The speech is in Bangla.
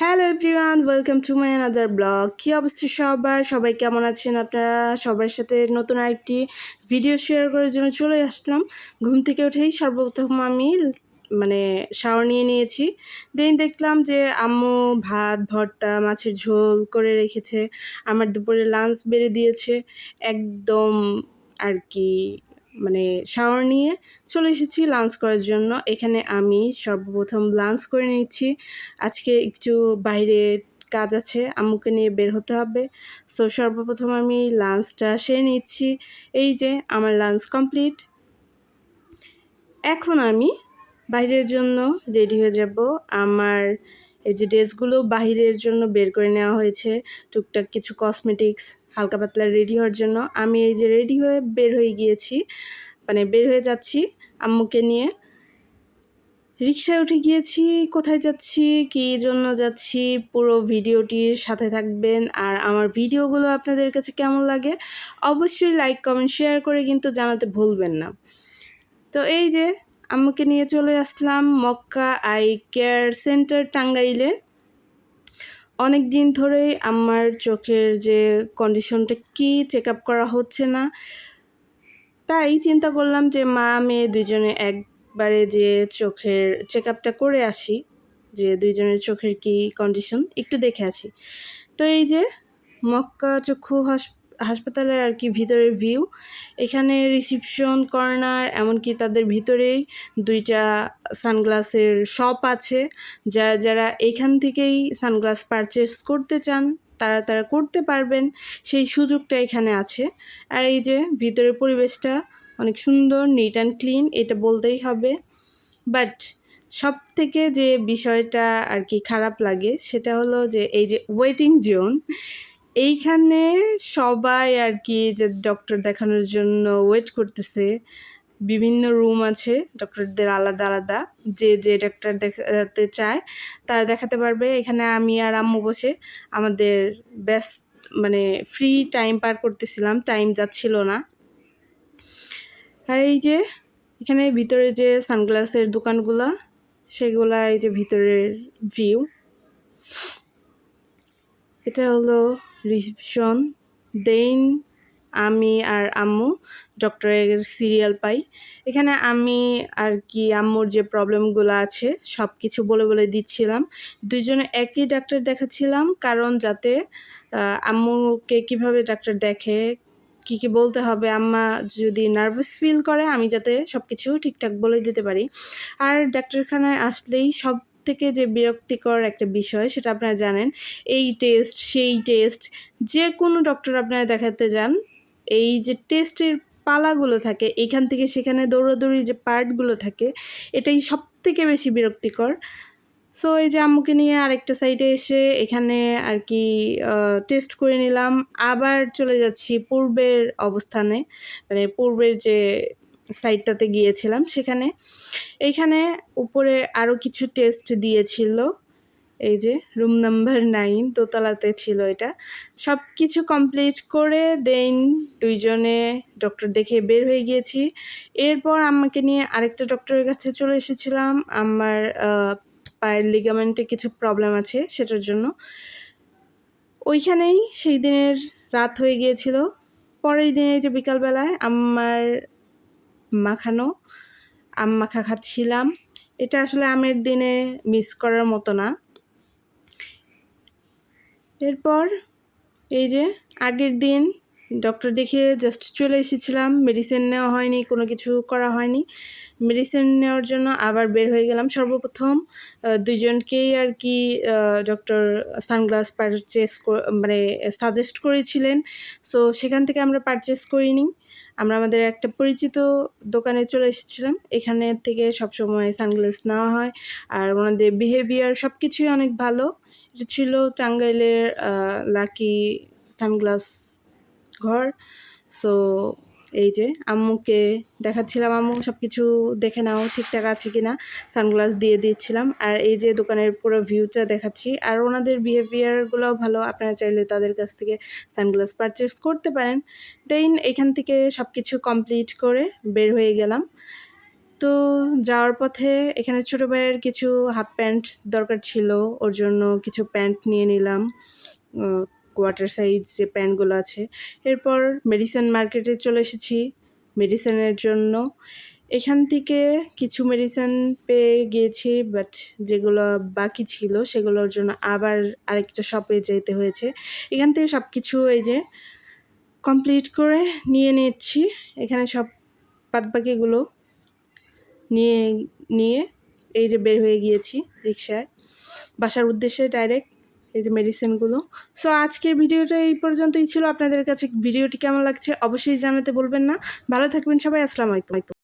Hello everyone welcome to my another blog কী অবস্থা সবার? সবাই কেমন আছেন আপনারা? সবার সাথে নতুন আরেকটি ভিডিও শেয়ার করার জন্য চলে আসলাম। ঘুম থেকে উঠেই সর্বপ্রথম আমি মানে শাওয়ার নিয়ে নিয়েছি। দেন দেখলাম যে আম্মু ভাত, ভর্তা, মাছের ঝোল করে রেখেছে। আমার দুপুরে লাঞ্চ বেড়ে দিয়েছে। একদম আর কি মানে শাওয়ার নিয়ে চলে এসেছি লাঞ্চ করার জন্য। এখানে আমি সর্বপ্রথম লাঞ্চ করে নিচ্ছি আজকে একটু বাইরে কাজ আছে, আম্মুকে নিয়ে বের হতে হবে। সো সর্বপ্রথম আমি লাঞ্চটা সেরে নিচ্ছি। এই যে আমার লাঞ্চ কমপ্লিট এখন আমি বাইরের জন্য রেডি হয়ে যাব। আমার এই যে ড্রেসগুলো বাহিরের জন্য বের করে নেওয়া হয়েছে। টুকটাক কিছু কসমেটিক্স হালকা পাতলা রেডি হওয়ার জন্য। আমি এই যে রেডি হয়ে বের হয়ে গিয়েছি মানে বের হয়ে যাচ্ছি আম্মুকে নিয়ে। রিক্সায় উঠে গিয়েছি, কোথায় যাচ্ছি, কী জন্য যাচ্ছি, পুরো ভিডিওটির সাথে থাকবেন। আর আমার ভিডিওগুলো আপনাদের কাছে কেমন লাগে, অবশ্যই লাইক কমেন্ট শেয়ার করে কিন্তু জানাতে ভুলবেন না। তো এই যে আম্মুকে নিয়ে চলে আসলাম মক্কা আই কেয়ার সেন্টার টাঙ্গাইলে। অনেক দিন ধরেই আমার চোখের যে কন্ডিশনটা কি চেক আপ করা হচ্ছে না, তাই চিন্তা করলাম যে মা, মেয়ে দুজনে একবারে যে চোখের চেক আপটা করে আসি, যে দুইজনের চোখের কি কন্ডিশন একটু দেখে আসি। তো এই যে মক্কা চক্ষু হাসপাতালের আর কি ভিতরের ভিউ এখানে রিসিপশন কর্নার এমনকি তাদের ভিতরেই দুইটা সানগ্লাসের শপ আছে। যারা যারা এখান থেকেই সানগ্লাস পারচেস করতে চান, তারা তারা করতে পারবেন। সেই সুযোগটা এখানে আছে। আর এই যে ভিতরের পরিবেশটা অনেক সুন্দর নিট অ্যান্ড ক্লিন এটা বলতেই হবে। বাট সব থেকে যে বিষয়টা আর কি খারাপ লাগে, সেটা হলো যে এই যে ওয়েটিং জোন এইখানে সবাই আর কি যে ডক্টর দেখানোর জন্য ওয়েট করতেছে। বিভিন্ন রুম আছে ডক্টরদের আলাদা আলাদা। যে যে ডাক্তার দেখাতে চায়, তারা দেখাতে পারবে। এখানে আমি আর আম্মু বসে আমাদের ব্যস্ত মানে ফ্রি টাইম পার করতেছিলাম। টাইম যাচ্ছিল না। আর এই যে, এখানে ভিতরে যে সানগ্লাসের দোকানগুলা, সেগুলা এই যে ভিতরের ভিউ এটা হলো রিসেপশন দেন আমি আর আম্মু, ডক্টরের সিরিয়াল পাই। এখানে আমি আর কি আম্মুর যে প্রবলেমগুলো আছে সব কিছু বলে বলে দিচ্ছিলাম। দুজনে একই ডাক্তার দেখাচ্ছিলাম, কারণ যাতে আম্মুকে কীভাবে ডাক্তার দেখে, কি কি বলতে হবে, আম্মা যদি নার্ভাস ফিল করে, আমি যাতে সব কিছু ঠিকঠাক বলে দিতে পারি। আর ডাক্তারখানায় আসলেই সব থেকে যে বিরক্তিকর একটা বিষয়, সেটা আপনারা জানেন। এই টেস্ট সেই টেস্ট যে কোনো ডক্টর আপনারা দেখাতে যান, এই যে টেস্টের পালাগুলো থাকে, এখান থেকে সেখানে দৌড়াদৌড়ি যে পার্টগুলো থাকে, এটাই সব থেকে বেশি বিরক্তিকর। সো এই যে আম্মুকে নিয়ে আরেকটা সাইডে এসে এখানে আর কি টেস্ট করে নিলাম। আবার চলে যাচ্ছি পূর্বের অবস্থানে মানে পূর্বের যে সাইডটাতে গিয়েছিলাম সেখানে। এইখানে উপরে আরও কিছু টেস্ট দিয়েছিল। এই যে রুম নাম্বার নাইন, দোতলাতে ছিল এটা। সব কিছু কমপ্লিট করে দেন দুইজনে ডক্টর দেখে বের হয়ে গিয়েছি। এরপর আমাকে নিয়ে আরেকটা ডক্টরের কাছে চলে এসেছিলাম। আমার পায়ের লিগামেন্টে কিছু প্রবলেম আছে সেটার জন্য। ওইখানেই সেই দিনের রাত হয়ে গিয়েছিল। পরের দিনে যে বিকালবেলায় আমার মাখানো, আম মাখা খাচ্ছিলাম। এটা আসলে আমের দিনে মিস করার মতো না। এরপর এই যে আগের দিন ডক্টর দেখিয়ে জাস্ট চলে এসেছিলাম। মেডিসিন নেওয়া হয়নি, কোনো কিছু করা হয়নি। মেডিসিন নেওয়ার জন্য আবার বের হয়ে গেলাম সর্বপ্রথম। দুজনকেই আর কি ডক্টর সানগ্লাস পারচেস মানে সাজেস্ট করেছিলেন। সো সেখান থেকে আমরা পারচেস করিনি। আমরা আমাদের একটা পরিচিত দোকানে চলে এসেছিলাম। এখানে থেকে সবসময় সানগ্লাস নেওয়া হয়। আর ওনাদের বিহেভিয়ার সব কিছুই অনেক ভালো। এটা ছিল টাঙ্গাইলের লাকি সানগ্লাস ঘর। সো এই যে আম্মুকে দেখাচ্ছিলাম আম্মু সব কিছু দেখে নাও ঠিকঠাক আছে কি না সানগ্লাস দিয়ে দিচ্ছিলাম। আর এই যে দোকানের পুরো ভিউটা দেখাচ্ছি। আর ওনাদের বিহেভিয়ারগুলোও ভালো। আপনারা চাইলে তাদের কাছ থেকে সানগ্লাস পারচেস করতে পারেন। দেন এখান থেকে সব কিছু কমপ্লিট করে বের হয়ে গেলাম। তো যাওয়ার পথে এখানে ছোটো ভাইয়ের কিছু হাফ প্যান্ট দরকার ছিল। ওর জন্য কিছু প্যান্ট নিয়ে নিলাম। কোয়ার্টার সাইজ যে প্যান্টগুলো আছে। এরপর মেডিসিন মার্কেটে চলে এসেছি মেডিসিনের জন্য। এখান থেকে কিছু মেডিসিন পেয়ে গিয়েছি, বাট যেগুলো বাকি ছিল সেগুলোর জন্য আবার আরেকটা শপে যেতে হয়েছে। এখান থেকে সব কিছু এই যে কমপ্লিট করে নিয়ে নিচ্ছি। এখানে সব বাদবাকিগুলো নিয়ে নিয়ে এই যে বের হয়ে গিয়েছি রিক্সায় বাসার উদ্দেশ্যে ডাইরেক্ট এই যে মেডিসিনগুলো সো আজকের ভিডিওটা এই পর্যন্তই ছিল। আপনাদের কাছে ভিডিওটি কেমন লাগছে অবশ্যই জানাতে বলবেন না। ভালো থাকবেন সবাই। আসসালামু আলাইকুম।